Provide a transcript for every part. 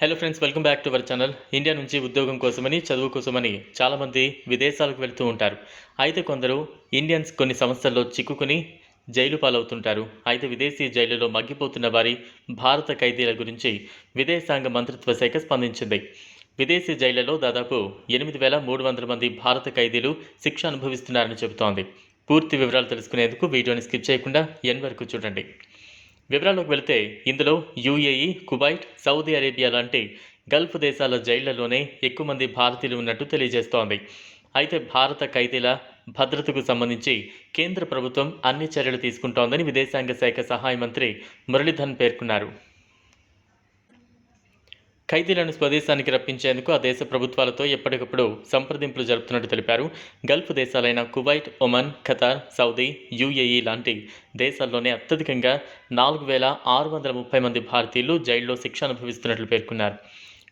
Hello friends welcome back to our channel India నుంచి ఉద్యోగం కోసమని చదువు కోసమని చాలామంది విదేశాలకు వెళ్తూ ఉంటారు. అయితే కొందరు ఇండియన్స్ కొన్ని సంస్థల్లో చిక్కుకుని జైలు పాలవుతుంటారు. అయితే విదేశీ జైలులో మగ్గిపోతున్న వారి భారత ఖైదీల గురించి విదేశాంగ మంత్రిత్వ శాఖ స్పందించింది. విదేశీ జైళ్ళలో దాదాపు ఎనిమిది వేల మూడు వందల మంది భారత ఖైదీలు శిక్ష అనుభవిస్తున్నారని చెబుతోంది. పూర్తి వివరాలు తెలుసుకునేందుకు వీడియోని స్కిప్ చేయకుండా ఎన్ వరకు చూడండి. వివరాల్లోకి వెళితే ఇందులో యూఏఈ కువైట్ సౌదీ అరేబియా లాంటి గల్ఫ్ దేశాల జైళ్ళలోనే ఎక్కువ మంది భారతీయులు ఉన్నట్టు తెలియజేస్తోంది. అయితే భారత ఖైదీల భద్రతకు సంబంధించి కేంద్ర ప్రభుత్వం అన్ని చర్యలు తీసుకుంటోందని విదేశాంగ శాఖ సహాయ మంత్రి మురళీధన్ పేర్కొన్నారు. ఖైదీలను స్వదేశానికి రప్పించేందుకు ఆ దేశ ప్రభుత్వాలతో ఎప్పటికప్పుడు సంప్రదింపులు జరుపుతున్నట్టు తెలిపారు. Gulf దేశాలైన Kuwait Oman Qatar Saudi UAE లాంటి దేశాల్లోనే అత్యధికంగా నాలుగు వేల ఆరు వందల ముప్పై మంది భారతీయులు జైల్లో శిక్ష అనుభవిస్తున్నట్లు పేర్కొన్నారు.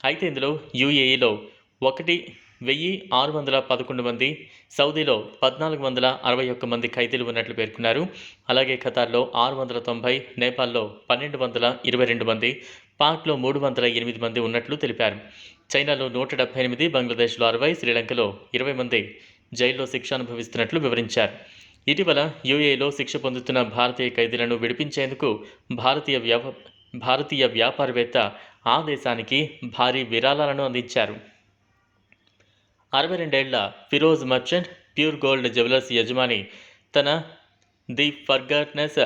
అయితే ఇందులో యూఏఈలో ఒకటి వెయ్యి ఆరు వందల పదకొండు మంది సౌదీలో పద్నాలుగు వందల అరవై ఒక్క మంది ఖైదీలు ఉన్నట్లు పేర్కొన్నారు. అలాగే ఖతార్లో ఆరు వందల తొంభై నేపాల్లో పన్నెండు వందల ఇరవై రెండు మంది పాక్లో మూడు వందల ఎనిమిది మంది ఉన్నట్లు తెలిపారు. చైనాలో నూట డెబ్బై ఎనిమిది బంగ్లాదేశ్లో అరవై శ్రీలంకలో ఇరవై మంది జైల్లో శిక్ష అనుభవిస్తున్నట్లు వివరించారు. ఇటీవల యూఏలో శిక్ష పొందుతున్న భారతీయ ఖైదీలను విడిపించేందుకు భారతీయ వ్యవ భారతీయ వ్యాపారవేత్త ఆ దేశానికి భారీ విరాళాలను అందించారు. అరవై రెండేళ్ళ Firoz Merchant Pure Gold Jewellers యజమాని తన the forgiveness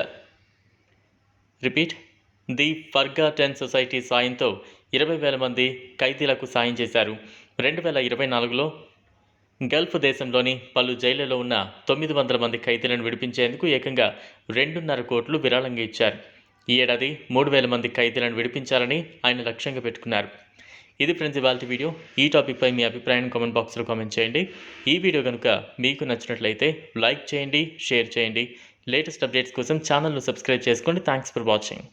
repeat the Forgotten Society సాయంతో ఇరవై వేల మంది ఖైదీలకు సాయం చేశారు. రెండు వేల ఇరవై నాలుగులో గల్ఫ్ దేశంలోని పలు జైళ్ళలో ఉన్న తొమ్మిది వందల మంది ఖైదీలను విడిపించేందుకు ఏకంగా రెండున్నర కోట్లు విరాళంగా ఇచ్చారు. ఈ ఏడాది మూడు వేల మంది ఖైదీలను విడిపించాలని ఆయన లక్ష్యంగా పెట్టుకున్నారు. ఇది ఫ్రెండ్స్ ఇవాళ వీడియో. ఈ టాపిక్పై మీ అభిప్రాయాన్ని కామెంట్ బాక్స్లో కామెంట్ చేయండి. ఈ వీడియో కనుక మీకు నచ్చినట్లయితే లైక్ చేయండి షేర్ చేయండి. లేటెస్ట్ అప్డేట్స్ కోసం ఛానల్ను సబ్స్క్రైబ్ చేసుకోండి. Thanks for watching.